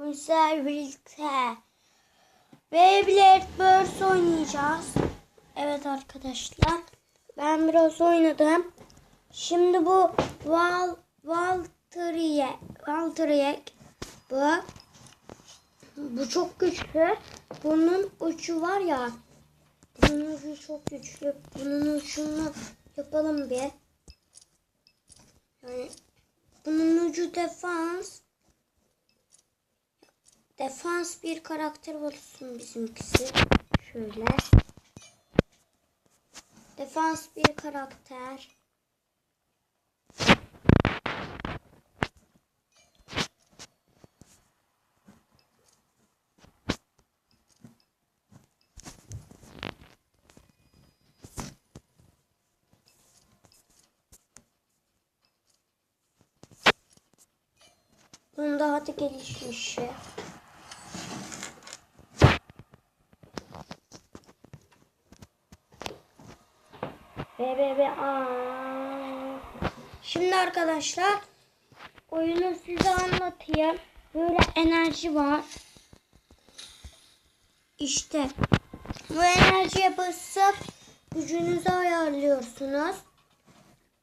Bizler birlikte Beyblade Burst oynayacağız. Evet arkadaşlar. Ben biraz oynadım. Şimdi bu Val Valtriek Valtriek bu bu çok güçlü. Bunun ucu var ya. Bunun ucu çok güçlü. Bunun ucunu yapalım bir. Yani bunun ucu defans. Defans bir karakter olsun bizimkisi. Şöyle. Defans bir karakter. Bunun daha da gelişmişi. Aa. Şimdi arkadaşlar oyunu size anlatayım. Böyle enerji var. İşte bu enerjiye basıp gücünüzü ayarlıyorsunuz.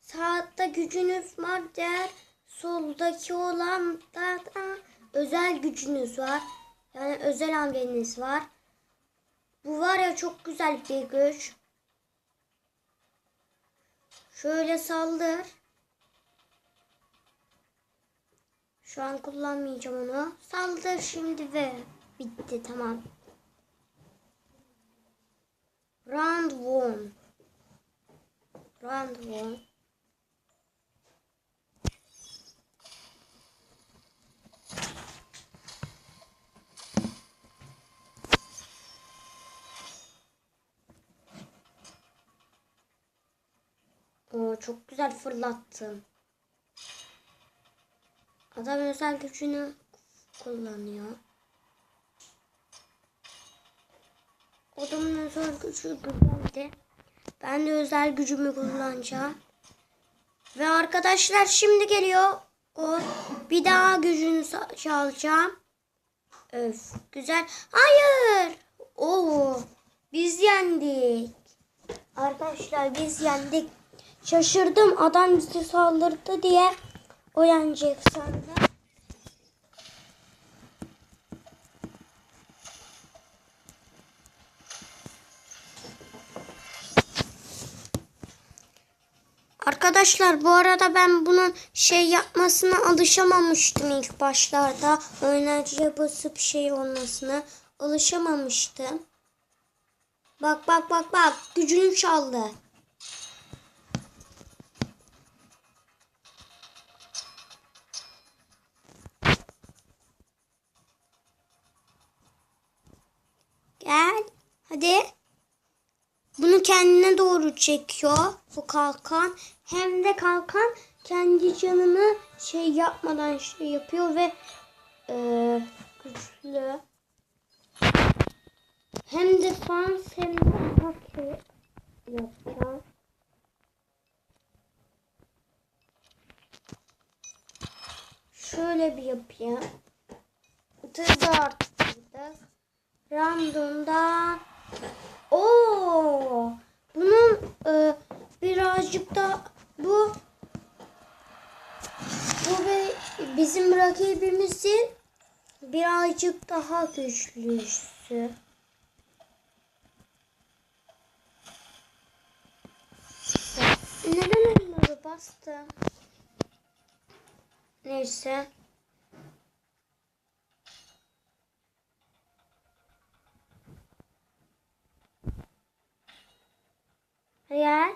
Sağda gücünüz var der. Soldaki olan da, da özel gücünüz var. Yani özel hamleniz var. Bu var ya çok güzel bir güç. Şöyle saldır. Şu an kullanmayacağım onu. Saldır şimdi ve bitti tamam. Round one. Round one. Oo, çok güzel fırlattın. Adam özel gücünü kullanıyor. Adamın özel gücü güzeldi. Ben de özel gücümü kullanacağım. Ve arkadaşlar şimdi geliyor. O bir daha gücünü çalacağım. Öf güzel. Hayır. Oo biz yendik. Arkadaşlar biz yendik. Şaşırdım adam bize saldırdı diye o yenecek sandım. Arkadaşlar bu arada ben bunun şey yapmasına alışamamıştım ilk başlarda. Enerjiye basıp şey olmasına alışamamıştım. Bak bak bak bak gücünü çaldı. Hadi. Bunu kendine doğru çekiyor bu kalkan. Hem de kalkan kendi canını şey yapmadan şey yapıyor ve eee, güçlü. Hem defans hem de atak yapacağız. Şöyle bir yapayım. Hızı arttırdık. Random'da Oo! Bunun e, birazcık da bu bu ve bizim rakibimizin birazcık daha güçlüsü. Neden onları bastım? Neyse. Hayal.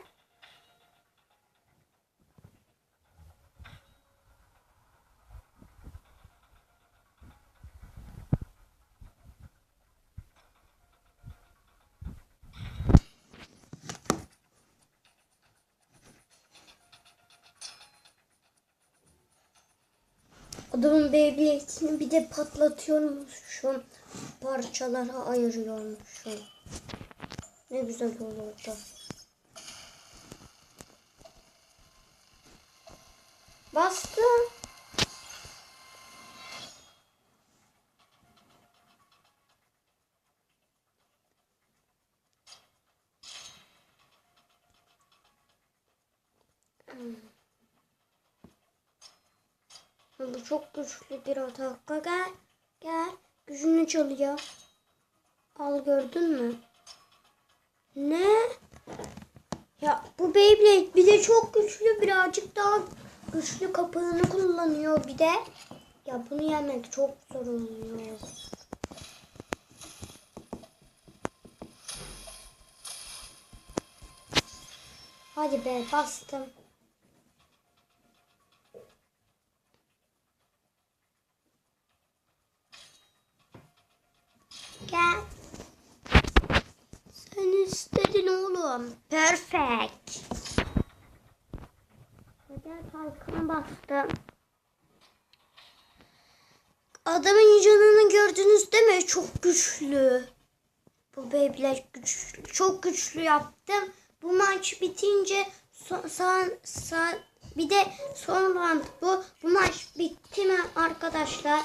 Adamın Beyblade'ini bir de patlatıyormuşum. Parçalara ayırıyormuşum. Ne güzel olurdu. Bastım. Hmm. Bu çok güçlü bir ataka gel. Gel. Gücünü çalıyor. Al gördün mü? Ne? Ya bu Beyblade bir de çok güçlü birazcık daha güçlü kapağını kullanıyor bir de. Ya bunu yemek çok zor oluyor. Hadi be bastım. Gel. Sen istedin oğlum. Perfect. Kalkın bastım. Adamın canını gördünüz değil mi? Çok güçlü. Bu Beyblade güçlü. Çok güçlü yaptım. Bu maç bitince son, son, son- bir de son round bu. Bu maç bitti mi arkadaşlar?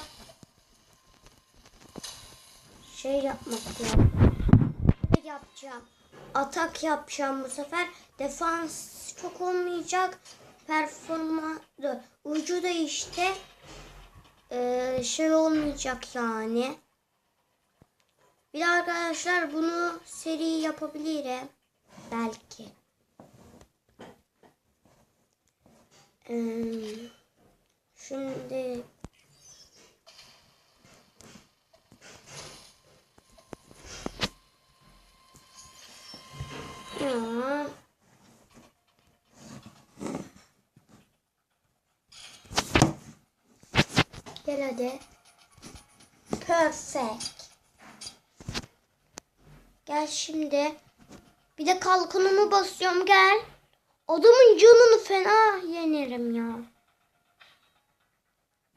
Şey yapmak lazım. Ne yapacağım? Atak yapacağım bu sefer. Defans çok olmayacak. Performa ucu da işte eee, şey olmayacak yani. Bir de arkadaşlar bunu seri yapabilirim. Belki. Eee, şimdi ya. Gel hadi. Perfect. Gel şimdi. Bir de kalkanımı basıyorum gel. Adamın canını fena yenerim ya.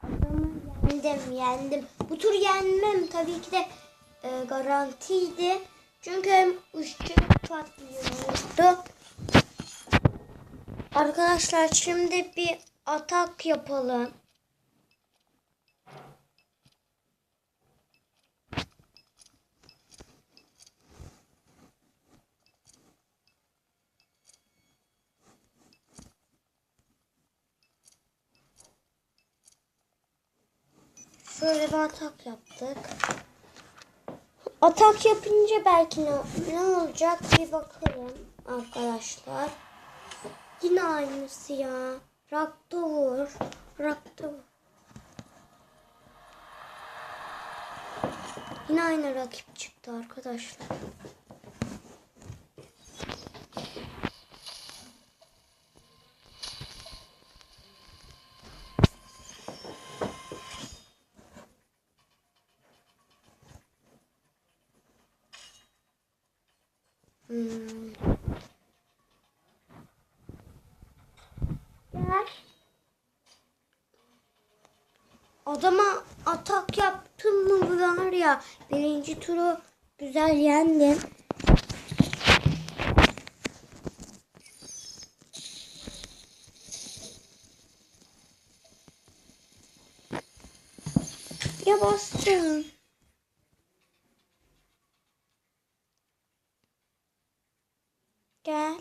Adamı yendim yendim. Bu tur yenmem tabii ki de e, garantiydi. Çünkü hem ışık patlıyordu. Arkadaşlar şimdi bir atak yapalım. Şöyle bir atak yaptık. Atak yapınca belki ne, ne olacak bir bakalım arkadaşlar. Yine aynısı ya. Raktovur. Raktovur. Yine aynı rakip çıktı arkadaşlar. Hmm. Adama atak yaptım mı var ya birinci turu güzel yendim. Ya bastım. Gel.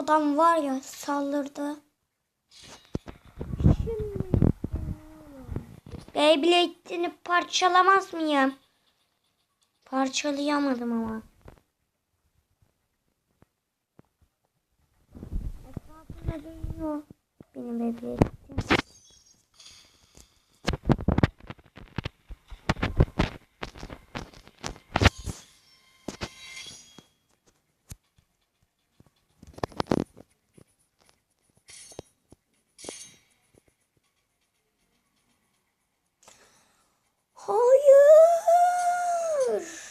Adam var ya saldırdı. Beyblade'ini parçalamaz mıyım? Parçalayamadım ama. Benim Beyblade'im. Hayır.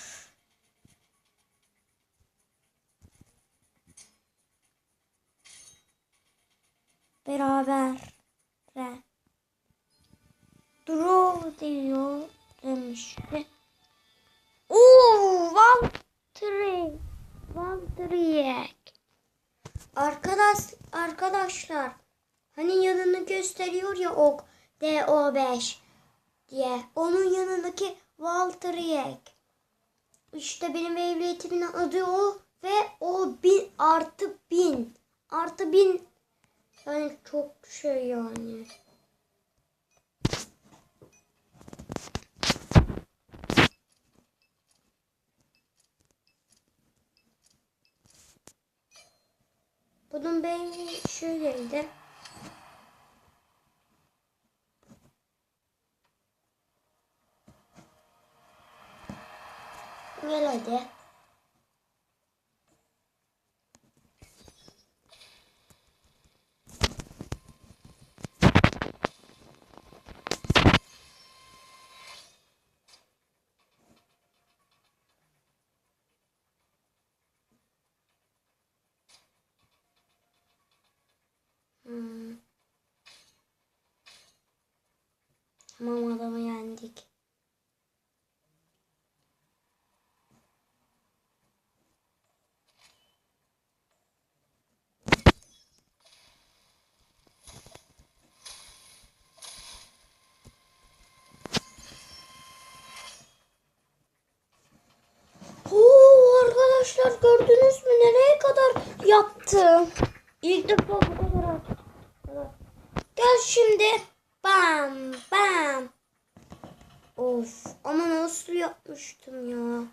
Beraber. Re. Draw diyor demişti. Oo, Valtteri. Valtteriek. Arkadaş, arkadaşlar. Hani yanını gösteriyor ya ok. DO5 diye. Onun yanındaki Walter Yek. İşte benim evliyetimin adı o ve o bin artı bin. Artı bin Yani çok şey yani. Bunun beyni şöyleydi. Gel hadi. Hmm. Tamam adamı yendik. Oo, arkadaşlar gördünüz mü nereye kadar yaptım? İlk defa bu kadar. Gel şimdi. Bam bam. Of ama nasıl yapmıştım ya.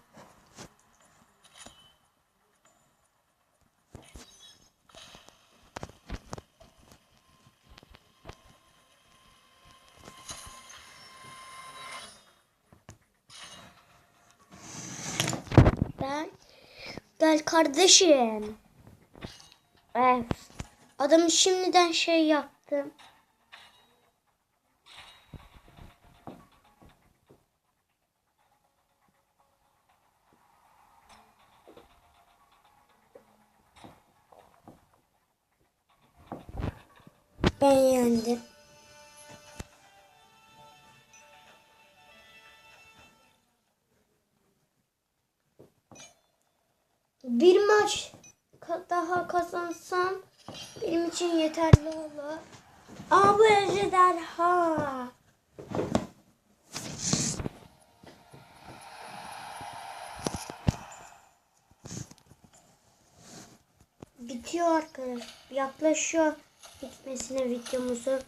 Ben gel kardeşim. Evet. Adamı şimdiden şey yaptım. Ben yendim. Bir maç daha kazansam benim için yeterli olur. Aa bu ejderha. Bitiyor arkadaş. Yaklaşıyor bitmesine videomuzu.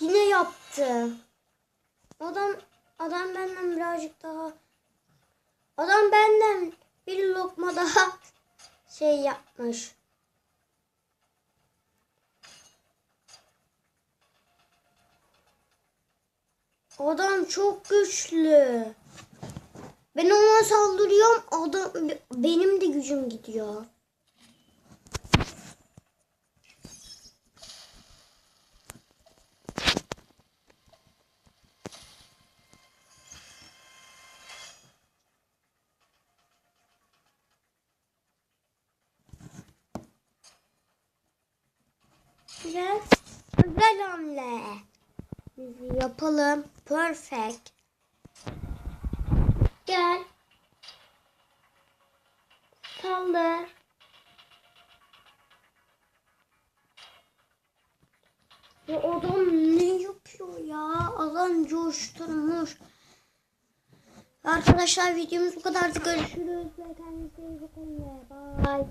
Yine yaptı. Adam adam benden birazcık daha Adam benden bir lokma daha şey yapmış. Adam çok güçlü. Ben ona saldırıyorum. Adam benim de gücüm gidiyor. Güzel. Güzel hamle. Bizi yapalım. Perfect. Gel. Saldır. Ya adam ne yapıyor ya? Adam coşturmuş. Arkadaşlar videomuz bu kadardı. Görüşürüz. Bye bye.